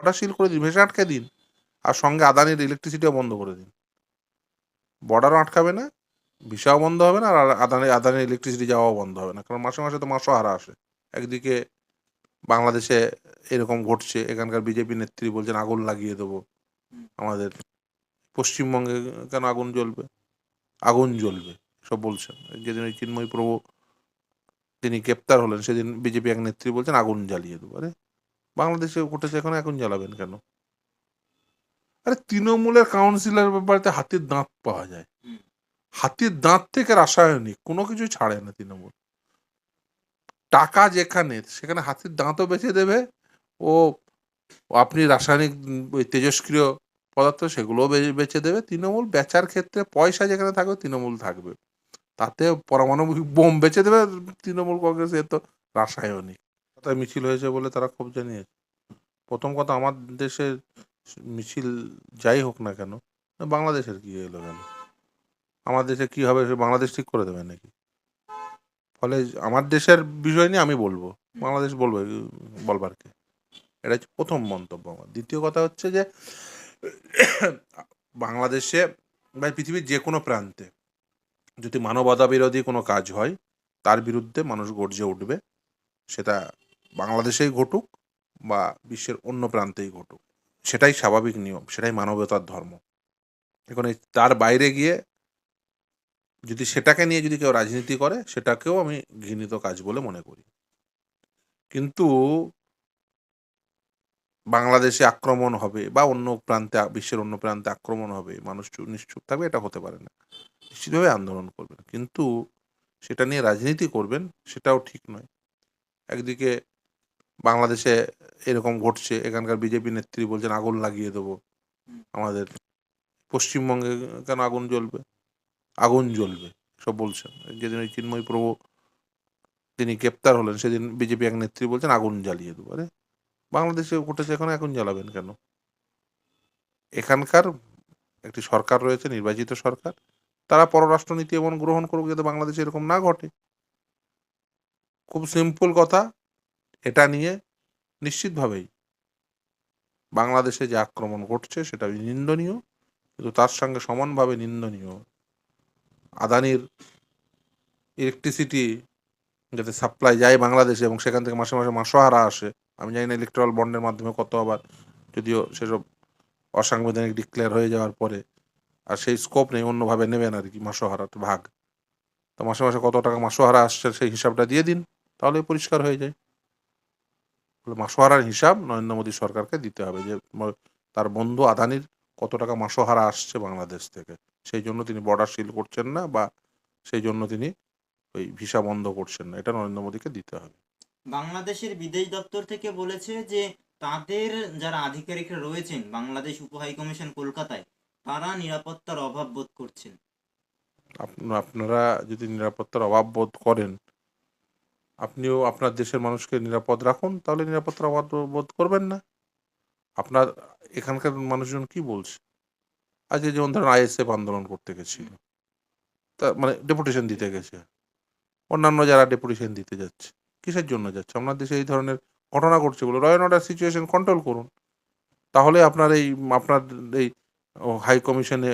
Border seal করে দিন, ভেসে আটকে দিন, আর সঙ্গে আদানির ইলেকট্রিসিটিও বন্ধ করে দিন। বর্ডারও আটকাবে না ভিসাও বন্ধ হবে না, আর আদানি আদানির ইলেকট্রিসিটি যাওয়াও বন্ধ হবে না, কারণ মাসে মাসে তো মাসও হারা আসে। একদিকে বাংলাদেশে এরকম ঘটছে, এখানকার বিজেপি নেত্রী বলছেন, আগুন লাগিয়ে দেবো। আমাদের পশ্চিমবঙ্গে কেন আগুন জ্বলবে? আগুন জ্বলবে সব বলছেন। যেদিন ওই চিন্ময় প্রভু তিনি গ্রেপ্তার হলেন, সেদিন বিজেপি এক নেত্রী বলছেন, আগুন জ্বালিয়ে দেবো। আরে বাংলাদেশে ঘটেছে এখন আগুন জ্বালাবেন কেন? আরে তৃণমূলের কাউন্সিলর ব্যাপারে হাতির দাঁত পাওয়া যায়। হাতির দাঁত থেকে রাসায়নিক কোনো কিছু ছাড়ে না তৃণমূল। টাকা যেখানে সেখানে হাতির দাঁতও বেছে দেবে। ও আপনি রাসায়নিক ওই তেজস্ক্রিয় পদার্থ সেগুলোও বে- বেচে দেবে। তৃণমূল বেচার ক্ষেত্রে পয়সা যেখানে থাকবে তৃণমূল থাকবে। তাতে পরমাণবিক বোম বেচে দেবে তৃণমূল কংগ্রেস এ তো রাসায়নিক। তাই মিছিল হয়েছে বলে তারা ক্ষোভ জানিয়েছে। প্রথম কথা আমার দেশের মিছিল যাই হোক না কেন, বাংলাদেশের কি এলো কেন? আমার দেশে কি হবে সে বাংলাদেশ ঠিক করে দেবে নাকি? ফলে আমার দেশের বিষয় নিয়ে আমি বলব, বাংলাদেশ বলবে বলবার কে এটা হচ্ছে প্রথম মন্তব্য আমার। দ্বিতীয় কথা হচ্ছে যে, বাংলাদেশে বা পৃথিবীর যে কোনো প্রান্তে যদি মানবতা বিরোধী কোনো কাজ হয়, তার বিরুদ্ধে মানুষ গর্জে উঠবে, সেটা বাংলাদেশেই ঘটুক বা বিশ্বের অন্য প্রান্তেই ঘটুক, সেটাই স্বাভাবিক নিয়ম, সেটাই মানবতার ধর্ম। এখন এই তার বাইরে গিয়ে যদি সেটাকে নিয়ে যদি কেউ রাজনীতি করে, সেটাকেও আমি ঘৃণিত কাজ বলে মনে করি। কিন্তু বাংলাদেশে আক্রমণ হবে বা অন্য প্রান্তে, বিশ্বের অন্য প্রান্তে আক্রমণ হবে, মানুষ চুপ, নিশ্চুপ থাকবে, এটা হতে পারে না। নিশ্চিতভাবে আন্দোলন করবেন। কিন্তু সেটা নিয়ে রাজনীতি করবেন, সেটাও ঠিক নয়। একদিকে বাংলাদেশে এরকম ঘটছে, এখানকার বিজেপি নেত্রী বলছেন, আগুন লাগিয়ে দেবো আমাদের। পশ্চিমবঙ্গে কেন আগুন জ্বলবে? আগুন জ্বলবে সব বলছেন। যেদিন ওই চিন্ময় প্রভু তিনি গ্রেপ্তার হলেন, সেদিন বিজেপি এক নেত্রী বলছেন, আগুন জ্বালিয়ে দেবো। আরে, বাংলাদেশে ঘটেছে এখন, আগুন জ্বালাবেন কেন? এখানকার একটি সরকার রয়েছে, নির্বাচিত সরকার, তারা পররাষ্ট্রনীতি এমন গ্রহণ করুক যাতে বাংলাদেশে এরকম না ঘটে। খুব সিম্পল কথা এটা নিয়ে নিশ্চিতভাবেই বাংলাদেশে যে আক্রমণ ঘটছে সেটা নিন্দনীয়, কিন্তু তার সঙ্গে সমানভাবে নিন্দনীয় আদানির ইলেকট্রিসিটি যাতে সাপ্লাই যায় বাংলাদেশে এবং সেখান থেকে মাসে মাসে মাসোহারা আসে, আমি জানি না ইলেকট্রাল বন্ডের মাধ্যমে কত আবার, যদিও সেসব অসাংবিধানিক ডিক্লেয়ার হয়ে যাওয়ার পরে, আর সেই স্কোপ নেই, অন্যভাবে নেবেন আর কি মাসোহারার ভাগ। তো মাসে মাসে কত টাকা মাসোহারা আসছে সেই হিসাবটা দিয়ে দিন, তাহলে পরিষ্কার হয়ে যায়। মাসোহারার হিসাব নরেন্দ্র মোদী সরকারকে দিতে হবে যে তার বন্ধু আদানির কত টাকা মাসোহারা আসছে বাংলাদেশ থেকে। সেই জন্য তিনি বর্ডার সিল করছেন না বা সেই জন্য তিনি ওই ভিসা বন্ধ করছেন না। এটা নরেন্দ্র মোদীকে দিতে হবে। বাংলাদেশের বিদেশ দপ্তর থেকে বলেছে যে তাদের যারা আধিকারিকরা রয়েছেন বাংলাদেশ উপহাই কমিশন কলকাতায় তারা নিরাপত্তার অভাব বোধ করছেন। আপ- আপনারা যদি নিরাপত্তার অভাব বোধ করেন আপনিও আপনার দেশের মানুষকে নিরাপদ রাখুন, তাহলে নিরাপত্তা বোধ করবেন না। আপনার এখানকার মানুষজন কি বলছে? আজকে যেমন ধরেন আইএসএফ আন্দোলন করতে গেছিল, তা মানে ডেপুটেশন দিতে গেছে, অন্যান্য যারা ডেপুটেশন দিতে যাচ্ছে, কিসের জন্য যাচ্ছে? আপনার দেশে এই ধরনের ঘটনা ঘটছে বলে রয়্যাল অর্ডার সিচুয়েশন কন্ট্রোল করুন। তাহলে আপনার এই আপনার এই হাই কমিশনে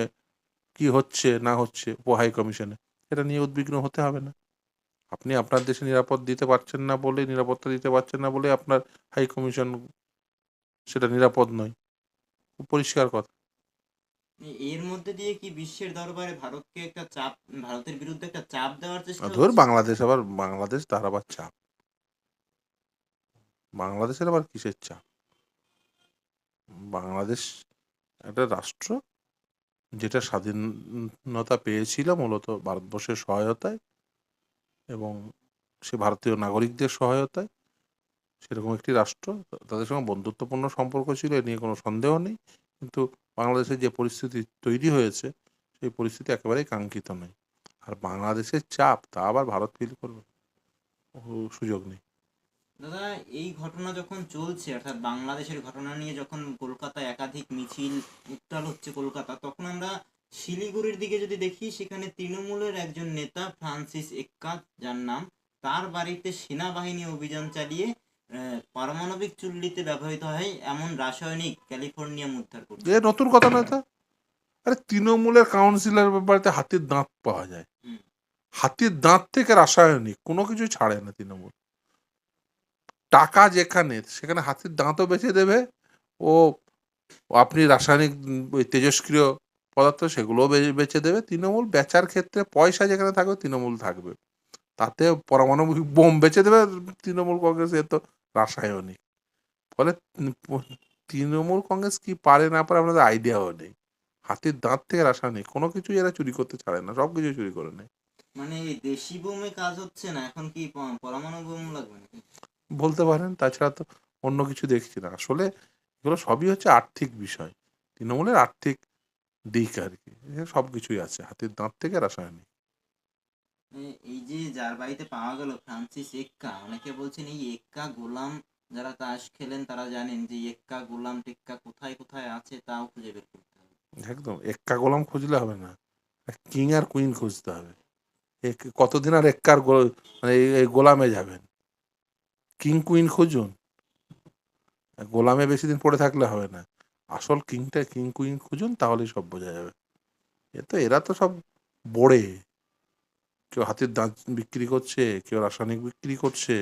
কি হচ্ছে না হচ্ছে, উপ হাই কমিশনে, এটা নিয়ে উদ্বিগ্ন হতে হবে না। আপনি আপনার দেশে নিরাপদ দিতে পারছেন না বলে নিরাপত্তা দিতে পারছেন না বলে আপনার হাই কমিশন সেটা নিরাপদ নয়। পরিষ্কার কথা। এর মধ্যে দিয়ে কি বিশ্বের দরবারে ভারতকে একটা চাপ ভারতের বিরুদ্ধে একটা চাপ দেওয়ার চেষ্টা ধর বাংলাদেশ আবার বাংলাদেশ তার আবার চাপ। বাংলাদেশের আবার কিসের চাপ? বাংলাদেশ একটা রাষ্ট্র যেটা স্বাধীনতা পেয়েছিল মূলত ভারতবর্ষের সহায়তায় এবং সে ভারতীয় নাগরিকদের সহায়তায় সেরকম একটি রাষ্ট্র তাদের সঙ্গে বন্ধুত্বপূর্ণ সম্পর্ক ছিল, এ নিয়ে কোনো সন্দেহ নেই। কিন্তু বাংলাদেশের যে পরিস্থিতি তৈরি হয়েছে, সেই পরিস্থিতি একেবারেই কাঙ্ক্ষিত নয়। আর বাংলাদেশের চাপ, তা আবার ভারত ফিল করবে। সুযোগ নেই। দাদা, এই ঘটনা যখন চলছে, অর্থাৎ বাংলাদেশের ঘটনা নিয়ে যখন কলকাতায় একাধিক মিছিল, উত্তাল হচ্ছে কলকাতা, তখন আমরা শিলিগুড়ির দিকে যদি দেখি সেখানে তৃণমূলের একজন নেতা ফ্রান্সিস এক্কা যার নাম তার বাড়িতে সেনাবাহিনী অভিযান চালিয়ে পারমাণবিক চুল্লিতে ব্যবহৃত হয় এমন রাসায়নিক ক্যালিফোর্নিয়াম উদ্ধার করছে এ নতুন কথা নয় তো আরে তৃণমূলের কাউন্সিলর বাড়িতে হাতির দাঁত পাওয়া যায়। হাতির দাঁত থেকে রাসায়নিক কোনো কিছু ছাড়ে না তৃণমূল। টাকা যেখানে সেখানে হাতির দাঁতও বেচে দেবে। ও আপনি রাসায়নিক তেজস্ক্রিয় পদার্থ সেগুলোও বে- বেচে দেবে। তৃণমূল বেচার ক্ষেত্রে পয়সা যেখানে থাকবে তৃণমূল থাকবে। তাতে পারমাণবিক বোম বেচে দেবে তৃণমূল কংগ্রেস এ তো রাসায়নিক। ফলে তৃণমূল কংগ্রেস কি পারে না পারে আপনাদের আইডিয়াও নেই। হাতির দাঁত থেকে রাসায়নিক কোনো কিছু এরা চুরি করতে ছাড়ে না সব কিছু চুরি করে নেয়। মানে দেশি বোমে কাজ হচ্ছে না এখন কি পরমাণু বোম লাগবে নাকি? বলতে পারেন তাছাড়া তো অন্য কিছু দেখছি না। আসলে এগুলো সবই হচ্ছে আর্থিক বিষয়। তৃণমূলের আর্থিক দিক আর কি। সব কিছুই আছে হাতির দাঁত থেকে রাসায়নিক। এই যে যার বাড়িতে পাওয়া গেল ফ্রান্সিস এক্কা অনেকে বলছেন এই এক্কা গোলাম যারা তাস খেলেন তারা জানেন যে এক্কা গোলাম টেক্কা কোথায় কোথায় আছে তাও খুঁজে বের করতে হবে। একদম এক্কা গোলাম খুঁজলে হবে না। কিং আর কুইন খুঁজতে হবে। এক- কতদিন আর এক্কার মানে এই- এই গোলামে যাবেন? কিং কুইন খুঁজুন। গোলামে বেশি দিন পড়ে থাকলে হবে না। আসল কিংটা কিং কুইন খুঁজুন তাহলেই সব বোঝা যাবে। এ তো এরা তো সব বড়ে। কেউ হাতের দাঁত বিক্রি করছে কেউ রাসায়নিক বিক্রি করছে।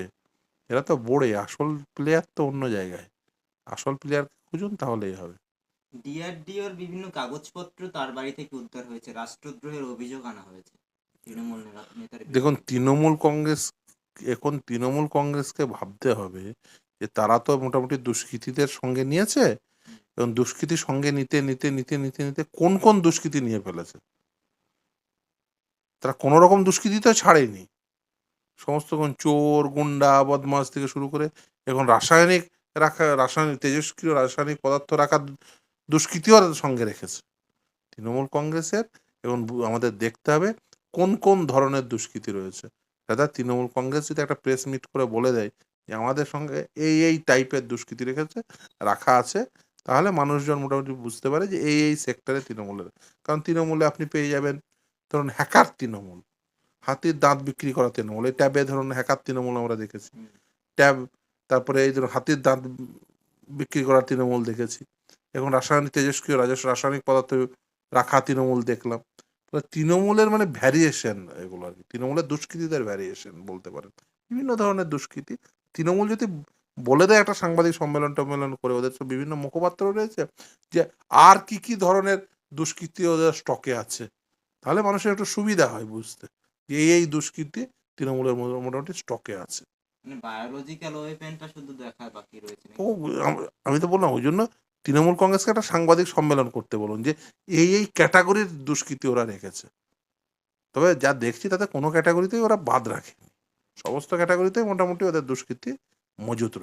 এরা তো বড়ে আসল প্লেয়ার তো অন্য জায়গায়। আসল প্লেয়ার খুঁজুন তাহলেই হবে। ডিআরডিওর বিভিন্ন কাগজপত্র তার বাড়ি থেকে উদ্ধার হয়েছে। রাষ্ট্রদ্রোহের অভিযোগ আনা হয়েছে। তৃণমূল নেতার দেখুন তৃণমূল কংগ্রেস এখন তৃণমূল কংগ্রেসকে ভাবতে হবে যে তারা তো মোটামুটি দুষ্কৃতীদের সঙ্গে নিয়েছে। এবং দুষ্কৃতি সঙ্গে নিতে নিতে নিতে নিতে নিতে কোন কোন দুষ্কৃতি নিয়ে ফেলেছে? তারা কোনো রকম দুষ্কৃতি তো ছাড়েনি। সমস্ত কোন চোর, গুন্ডা বদমাস থেকে শুরু করে এখন রাসায়নিক রাখা, রাসায়নিক তেজস্ক্রিয় রাসায়নিক পদার্থ রাখার দুষ্কৃতিও সঙ্গে রেখেছে। তৃণমূল কংগ্রেসের এবং আমাদের দেখতে হবে কোন কোন ধরনের দুষ্কৃতি রয়েছে। দাদা, তৃণমূল কংগ্রেস যদি একটা প্রেস মিট করে বলে দেয় যে আমাদের সঙ্গে এই এই টাইপের দুষ্কৃতি রেখেছে, রাখা আছে তাহলে মানুষজন মোটামুটি বুঝতে পারে যে এই এই সেক্টরে তৃণমূলের। কারণ তৃণমূলে আপনি পেয়ে যাবেন ধরুন হ্যাকার তৃণমূল। হাতির দাঁত বিক্রি করা তৃণমূল। এই ট্যাবে ধরুন হ্যাকার তৃণমূল আমরা দেখেছি। ট্যাব তারপরে এই ধরুন হাতির দাঁত বিক্রি করা তৃণমূল দেখেছি। এখন রাসায়নিক তেজস্ক্রিয় রাজস্ব রাসায়নিক পদার্থ রাখা তৃণমূল দেখলাম। তৃণমূলের মানে ভ্যারিয়েশন এগুলো আর কি। তৃণমূলের দুষ্কৃতীদের ভ্যারিয়েশন বলতে পারেন। বিভিন্ন ধরনের দুষ্কৃতি। তৃণমূল যদি বলে দেয় একটা সাংবাদিক সম্মেলন টম্মেলন করে ওদের তো বিভিন্ন মুখপাত্র রয়েছে যে আর কি কি ধরনের দুষ্কৃতি ওদের স্টকে আছে। তাহলে মানুষের একটু সুবিধা হয় বুঝতে যে এই এই দুষ্কৃতি তৃণমূলের মোটামুটি স্টকে আছে। মানে? ও আমি তো বললাম ওই জন্য তৃণমূল কংগ্রেসকে একটা সাংবাদিক সম্মেলন করতে বলুন যে এই এই ক্যাটাগরির দুষ্কৃতি ওরা রেখেছে। তবে যা দেখছি তাতে কোনো ক্যাটাগরিতেই ওরা বাদ রাখেনি। সমস্ত ক্যাটাগরিতেই মোটামুটি ওদের দুষ্কৃতি Moi, yo otro.